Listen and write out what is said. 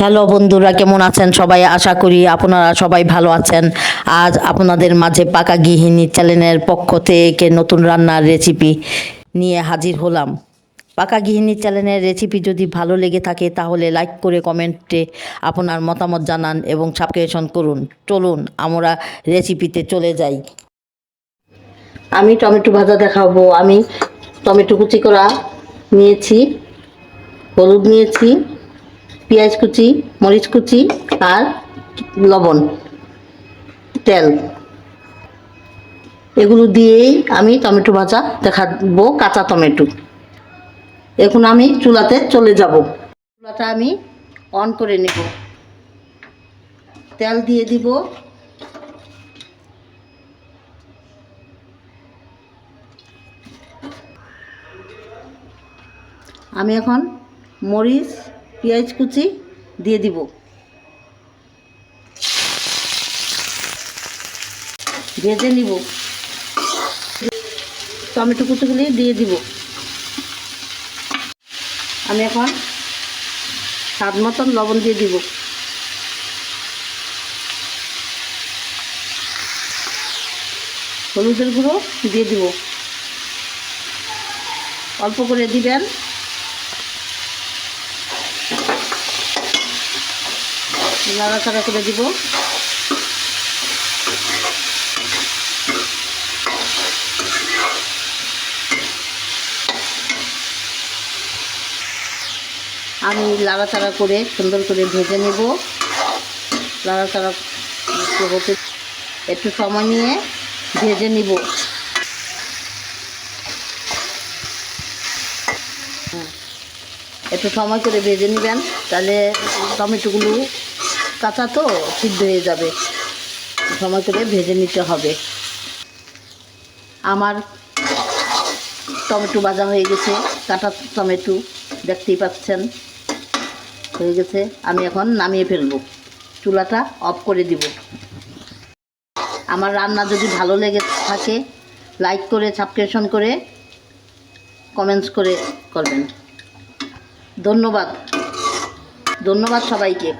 Hello বন্ধুরা, কেমন আছেন সবাই? আশা করি আপনারা সবাই ভালো আছেন। আজ আপনাদের মাঝে পাকা গৃহিণী চ্যানেলের পক্ষ থেকে নতুন রান্নার রেসিপি নিয়ে হাজির হলাম। পাকা গৃহিণী চ্যানেলের রেসিপি যদি ভালো লেগে থাকে, তাহলে লাইক করে কমেন্টে আপনার মতামত জানান এবং সাবস্ক্রিপশন করুন। চলুন, আমরা রেসিপিতে চলে যাই। আমি টমেটো ভাজা দেখাবো। আমি টমেটো কুচি করা নিয়েছি, হলুদ নিয়েছি পেঁয়াজ কুচি, মরিচ কুচি আর লবণ, তেল। এগুলো দিয়েই আমি টমেটো ভাজা দেখাবো, কাঁচা টমেটো। এখন আমি চুলাতে চলে যাব। চুলাটা আমি অন করে নেব। তেল দিয়ে দিব। আমি এখন মরিচ পেঁয়াজ কুচি দিয়ে দিব। ভেজে নিব। টমেটো কুচিগুলি দিয়ে দিব। আমি এখন স্বাদ মতন লবণ দিয়ে দিব। হলুদের গুঁড়ো দিয়ে দিব। অল্প করে দিবেন। নাড়াচাড়া করে দিব আমি লাড়াচাড়া করে সুন্দর করে ভেজে নেব লাড়াচাড়া হতে একটু সময় নিয়ে ভেজে নিব। একটু সময় করে ভেজে নেবেন, তাহলে টমেটোগুলো কাঁচা তো, সিদ্ধ হয়ে যাবে। সময় করে ভেজে নিতে হবে। আমার টমেটো ভাজা হয়ে গেছে কাঁটা টমেটো, দেখতেই পাচ্ছেন? হয়ে গেছে, আমি এখন নামিয়ে ফেলব। চুলাটা অফ করে দিব। আমার রান্না যদি ভালো লেগে থাকে, লাইক করে, সাবস্ক্রিপশন করে, কমেন্টস করে করবেন। ধন্যবাদ। ধন্যবাদ সবাইকে।